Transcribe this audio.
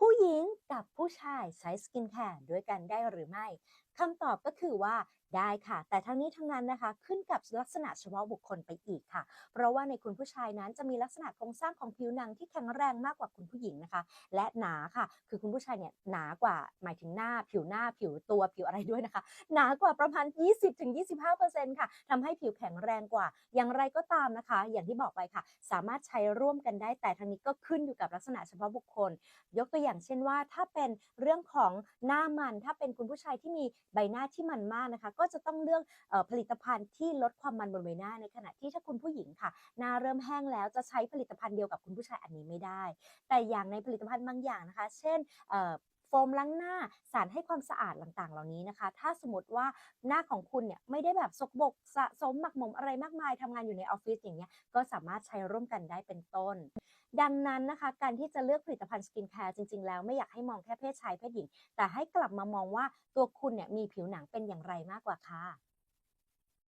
ผู้ หญิงกับผู้ชายใช้สกินแคร์ด้วยกันได้หรือไม่คำตอบก็คือว่าได้ค่ะ แต่ทั้งนี้ทั้งนั้นนะคะ ขึ้นกับลักษณะเฉพาะบุคคลไปอีกค่ะ เพราะว่าในคุณผู้ชายนั้นจะมีลักษณะโครงสร้างของผิวหนังที่แข็งแรงมากกว่าคุณผู้หญิงนะคะ และหนาค่ะ คือคุณผู้ชายเนี่ยหนากว่าหมายถึงหน้าผิวหน้าผิวตัวผิวอะไรด้วยนะคะ หนากว่าประมาณ 20-25%ค่ะทำให้ผิวแข็งแรงกว่า อย่างไรก็ตามนะคะ อย่างที่บอกไปค่ะ สามารถใช้ร่วมกันได้แต่ทั้งนี้ก็ขึ้นอยู่กับลักษณะเฉพาะบุคคล ยกตัวอย่างเช่นว่าถ้าเป็นเรื่องของหน้ามัน ถ้าเป็นคุณผู้ชายที่มีใบหน้าที่มันมากนะคะ ก็จะต้องเลือกออผลิตภัณฑ์ที่ลดความมันบนใบหน้าในขณะที่ถ้าคุณผู้หญิงค่ะ หน้าเริ่มแห้งแล้วจะใช้ผลิตภัณฑ์เดียวกับคุณผู้ชายอันนี้ไม่ได้ แต่อย่างในผลิตภัณฑ์บางอย่างนะคะ เช่น โฟมล้างหน้าสารให้ความสะอาดต่างๆ เหล่านี้นะคะ ถ้าสมมติว่าหน้าของคุณเนี่ยไม่ได้แบบสกบกสะสมหมักหมมอะไรมากมายทำงานอยู่ในออฟฟิศอย่างเงี้ยก็สามารถใช้ร่วมกันได้เป็นต้น ดังนั้นนะคะ การที่จะเลือกผลิตภัณฑ์สกินแคร์จริง ๆ แล้วไม่อยากให้มองแค่เพศชายเพศหญิง แต่ให้กลับมามองว่าตัวคุณเนี่ยมีผิวหนังเป็นอย่างไรมากกว่าค่ะ